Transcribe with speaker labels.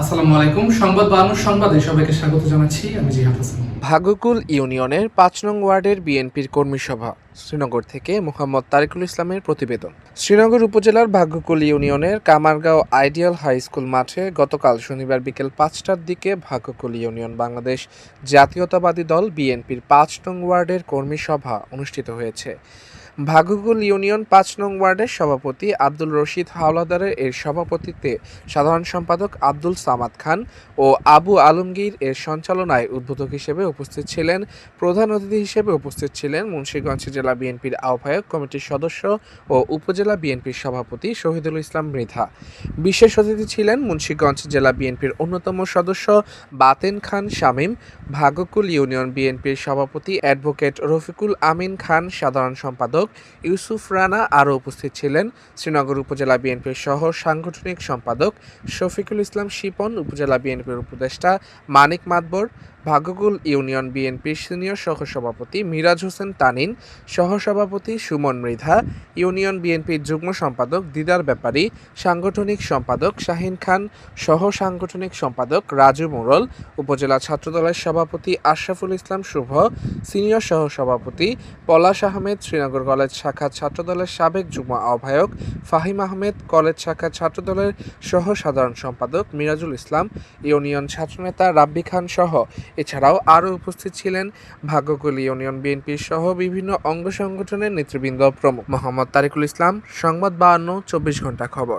Speaker 1: আসসালামু আলাইকুম। সংবাদ সংবাদে সবাইকে স্বাগত জানাচ্ছি। আমি জিহাদ হাসান।
Speaker 2: ইউনিয়নের পাঁচ নং ওয়ার্ডের বিএনপির কর্মী সভা, শ্রীনগর থেকে মোহাম্মদ তারিকুল ইসলামের প্রতিবেদন। শ্রীনগর উপজেলার ভাগ্যকুল ইউনিয়নের কামারগাঁও আইডিয়াল হাই স্কুল মাঠে গতকাল শনিবার বিকেল পাঁচটার দিকে ভাগ্যকুল ইউনিয়ন বাংলাদেশ জাতীয়তাবাদী দল বিএনপির পাঁচ নং ওয়ার্ডের কর্মী সভা অনুষ্ঠিত হয়েছে। ভাগ্যকুল ইউনিয়ন পাঁচ নং ওয়ার্ডের সভাপতি আব্দুল রশিদ হাওলাদারের এর সভাপতিত্বে সাধারণ সম্পাদক আব্দুল সামাদ খান ও আবু আলমগীর এর সঞ্চালনায় উদ্বোধক হিসেবে উপস্থিত ছিলেন প্রধান অতিথি হিসেবে উপস্থিত ছিলেন মুন্সীগঞ্জ জেলা বিএনপির আহ্বায়ক কমিটির সদস্য ও উপজেলা বিএনপির সভাপতি শহীদুল ইসলাম মৃধা। বিশেষ অতিথি ছিলেন মুন্সিগঞ্জ জেলা বিএনপির অন্যতম সদস্য বাতেন খান শামীম ভাগ্যকুল ইউনিয়ন বিএনপির সভাপতি অ্যাডভোকেট রফিকুল আমিন খান সাধারণ সম্পাদক ইউসুফ রানা আরও উপস্থিত ছিলেন। শ্রীনগর উপজেলা বিএনপির সহ সাংগঠনিক সম্পাদক শফিকুল ইসলাম শিপন, উপজেলা বিএনপির উপদেষ্টা মানিক মাতবর ভাগ্যকুল ইউনিয়ন বিএনপির সিনিয়র সহসভাপতি মিরাজ হোসেন তানিন, সহসভাপতি সুমন মৃধা, ইউনিয়ন বিএনপির যুগ্ম সম্পাদক দিদার ব্যাপারী, সাংগঠনিক সম্পাদক শাহিন খান সহ সাংগঠনিক সম্পাদক রাজু মোড়ল, উপজেলা ছাত্রদলের সভাপতি আশরাফুল ইসলাম শুভ, সিনিয়র সহসভাপতি পলাশ আহমেদ, শ্রীনগর কলেজ শাখা ছাত্রদলের সাবেক যুগ্ম আহ্বায়ক ফাহিম আহমেদ, কলেজ শাখা ছাত্রদলের সহ সাধারণ সম্পাদক মিরাজুল ইসলাম, ইউনিয়ন ছাত্রনেতা রাব্বি খান সহ এছাড়াও আরও উপস্থিত ছিলেন ভাগ্যকুল ইউনিয়ন বিএনপি সহ বিভিন্ন অঙ্গ সংগঠনের নেতৃবৃন্দ প্রমুখ। মোহাম্মদ তারিকুল ইসলাম, সংবাদ বায়ান্ন, চব্বিশ ঘণ্টা খবর।